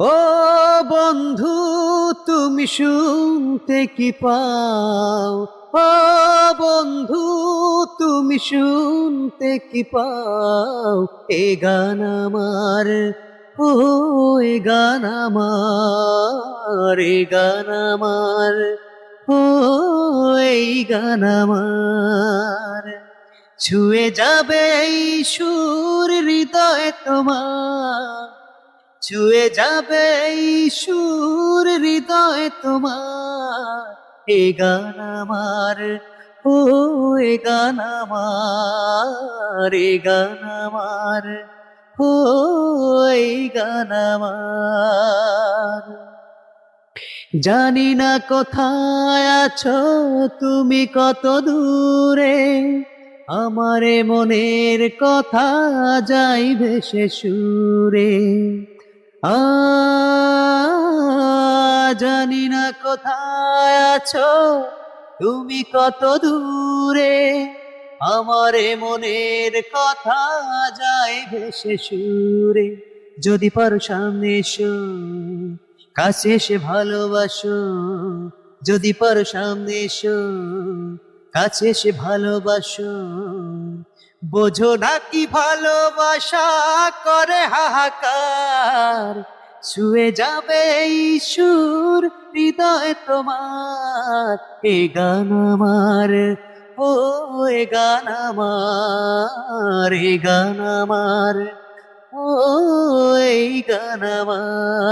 ও বন্ধু, তুমি শুনতে কি পাও? ও বন্ধু, তুমি শুনতে কি পাও? এ গান আমার, ও এ গান আমার, এ গান আমার, ও এই গান আমার। ছুঁয়ে যাবে এই সুর হৃদয় তোমার ছুঁয়ে যাবে সুর হৃদয় তোমার। এ গান আমার, ও এ গান আমার, এ গান আমার, ও এই গান আমার। জানি না কোথায় আছো, তুমি কত দূরে, আমারে মনের কথা যাই ভেসে সুরে। জানি না কোথায় আছো, তুমি কত দূরে? আমারে মনের কথা যায় ভেসে সুরে। যদি পারো সামনে এসো, কাছে এসে ভালোবাসো। যদি পারো সামনে এসো, কাছে এসে ভালোবাসো। বোঝো না কি ভালোবাসা করে হাহাকার। শুয়ে যাবে এই সুর হৃদয় তোমার। এ গান আমার, ও এ গান আমার, এ গান আমার, ও এই গান আমার।